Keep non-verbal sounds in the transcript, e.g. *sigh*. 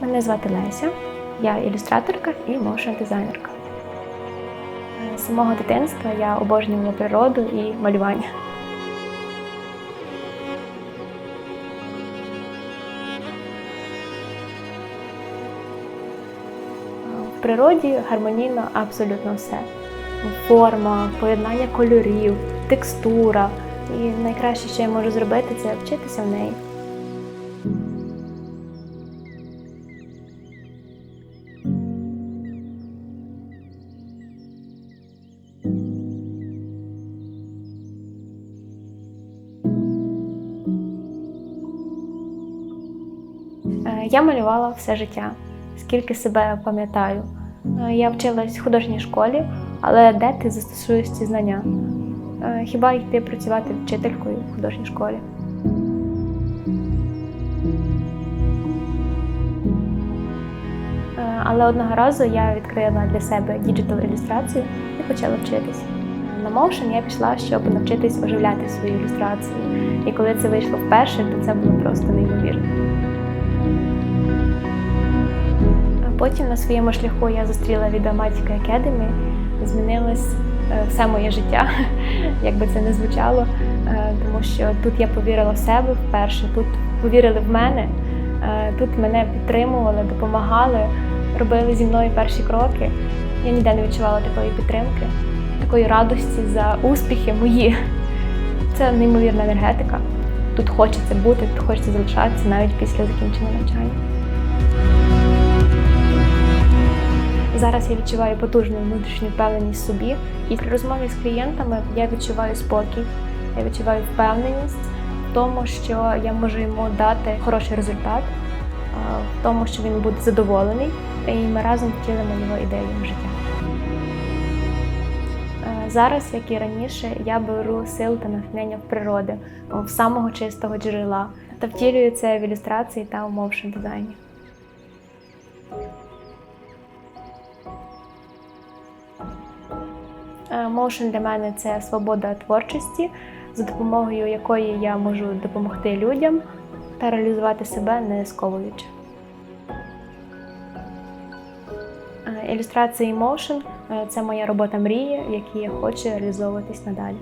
Мене звати Леся, я ілюстраторка і моушн дизайнерка. Е, З самого дитинства я обожнювала природу і малювання. В природі гармонійно абсолютно все. Форма, поєднання кольорів, текстура. І найкраще, що я можу зробити, це вчитися в неї. Я малювала все життя, скільки себе пам'ятаю. Е, Я вчилась в художній школі, але де ти застосуєш ці знання? Е, Хіба йти працювати вчителькою в художній школі? Е, Але одного разу я відкрила для себе діджитал ілюстрацію і почала вчитись. На Motion я пішла, щоб навчитись оживляти свої ілюстрації. І коли це вийшло вперше, то це було просто неймовірно. Потім на своєму шляху я зустріла Відеоматіка Academy. Змінилось е, все моє життя, *laughs* як би це не звучало, е, тому що тут я повірила в себе вперше, тут повірили в мене, е, тут мене підтримували, допомагали, робили зі мною перші кроки. Я ніде не відчувала такої підтримки, такої радості за успіхи мої. Це неймовірна енергетика. Тут хочеться бути, тут хочеться залишатися навіть після закінчення навчання. Зараз я відчуваю потужну внутрішню впевненість в собі, і при розмові з клієнтами я відчуваю спокій, я відчуваю впевненість в тому, що я можу йому дати хороший результат, в тому, що він буде задоволений, і ми разом втілимо його ідею в життя. Зараз, як і раніше, я беру сил та натхнення в природи, в самого чистого джерела та втілюю це в ілюстрації та у моушн дизайні. Моушн для мене це свобода творчості, за допомогою якої я можу допомогти людям та реалізувати себе не сковуючи. Е, Ілюстрації Motion – це моя робота мрії, в якій я хочу реалізовуватись надалі.